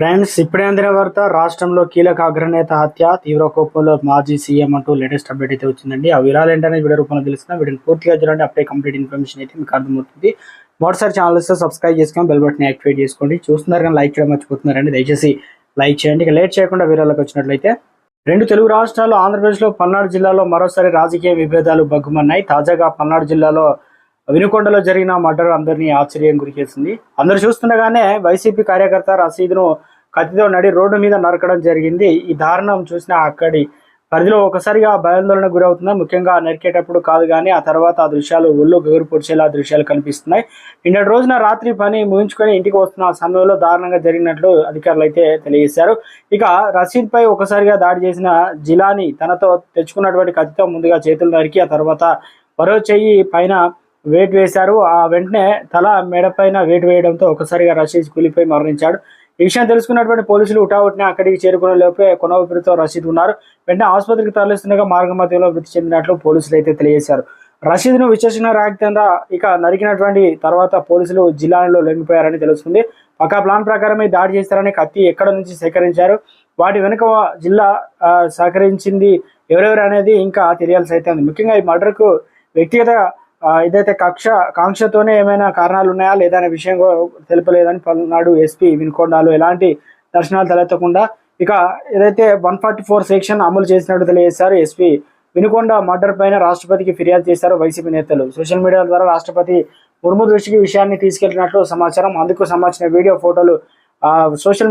Friends ఇప్పుడే అందిన వార్త రాష్ట్రంలో కీలక అగ్రనేత హత్య తీవ్ర కోపంలో మాజీ సీఎం అంటూ లేటెస్ట్ అప్డేట్ అయితే వచ్చిందండి. ఆ వివరాలు ఏంటనే వీడియో రూపంలో తెలుస్తున్నా వీడిని పూర్తిగా చూడండి అప్పుడే కంప్లీట్ ఇన్ఫర్మేషన్ అయితే మీకు అర్థమవుతుంది. మొదటిసారి ఛానల్స్ సబ్స్క్రైబ్ చేసుకొని బెల్ బటన్ యాక్టివేట్ చేసుకోండి. చూస్తున్నారు కానీ లైక్ చేయడం మర్చిపోతున్నారండి దయచేసి లైక్ చేయండి. ఇక లేట్ చేయకుండా వీరాలకు వచ్చినట్లయితే రెండు తెలుగు రాష్ట్రాలు ఆంధ్రప్రదేశ్లో పల్నాడు జిల్లాలో మరోసారి రాజకీయ విభేదాలు బగ్గుమన్నాయి. తాజాగా పల్నాడు జిల్లాలో వినుకొండలో జరిగిన మర్డర్ అందరినీ ఆశ్చర్యం గురిచేసింది. అందరు చూస్తుండగానే వైసీపీ కార్యకర్త రసీదును కత్తితో నడి రోడ్డు మీద నరకడం జరిగింది. ఈ దారుణం చూసిన అక్కడి పరిధిలో ఒకసారిగా భయాందోళన గురవుతున్నా ముఖ్యంగా నరికేటప్పుడు కాదు కానీ ఆ తర్వాత ఆ దృశ్యాలు ఒళ్ళు గగురు పొడిచేలా దృశ్యాలు కనిపిస్తున్నాయి. నిన్నటి రోజున రాత్రి పని ముగించుకొని ఇంటికి వస్తున్న సమయంలో దారుణంగా జరిగినట్లు అధికారులు అయితే తెలియజేశారు. ఇక రసీద్ పై ఒకసారిగా దాడి చేసిన జిలాని తనతో తెచ్చుకున్నటువంటి కత్తితో ముందుగా చేతులు నరికి ఆ తర్వాత మరో చెయ్యి పైన వేట్ వేశారు. ఆ వెంటనే తల మెడపైన వేటు వేయడంతో ఒకసారిగా రషీద్ కూలిపోయి మరణించాడు. ఈ విషయం తెలుసుకున్నటువంటి పోలీసులు ఉటావుటిని అక్కడికి చేరుకునే లోపే కొనవపిరితో రషీద్ ఉన్నారు. వెంటనే ఆసుపత్రికి తరలిస్తుండగా మార్గ మధ్యలో మృతి చెందినట్లు పోలీసులు అయితే తెలియజేశారు. రషీద్ను విచక్షణ రాకపోతే ఇక నరికినటువంటి తర్వాత పోలీసులు జిల్లాలో లొంగిపోయారని తెలుస్తుంది. ఒక ప్లాన్ ప్రకారమే దాడి చేస్తారని కత్తి ఎక్కడ నుంచి సేకరించారు? వాటి వెనుక జిల్లా సహకరించింది ఎవరెవరు అనేది ఇంకా తెలియాల్సి అయితే ఉంది. ముఖ్యంగా ఈ మర్డర్కు వ్యక్తిగత ఇదైతే కక్ష కాంక్షతోనే ఏమైనా కారణాలు ఉన్నాయా లేదా అనే విషయం కూడా తెలుపలేదని పల్నాడు ఎస్పీ వినుకొండాలు ఎలాంటి దర్శనాలు తలెత్తకుండా ఇక ఏదైతే వన్ ఫార్టీ ఫోర్ సెక్షన్ అమలు చేసినట్టు తెలియజేశారు ఎస్పీ వినుకొండ మర్డర్ పైన రాష్ట్రపతికి ఫిర్యాదు చేశారు వైసీపీ నేతలు. సోషల్ మీడియా ద్వారా రాష్ట్రపతి ముర్ము దృష్టికి విషయాన్ని తీసుకెళ్ళినట్లు సమాచారం. అందుకు సంబంధించిన వీడియో ఫోటోలు సోషల్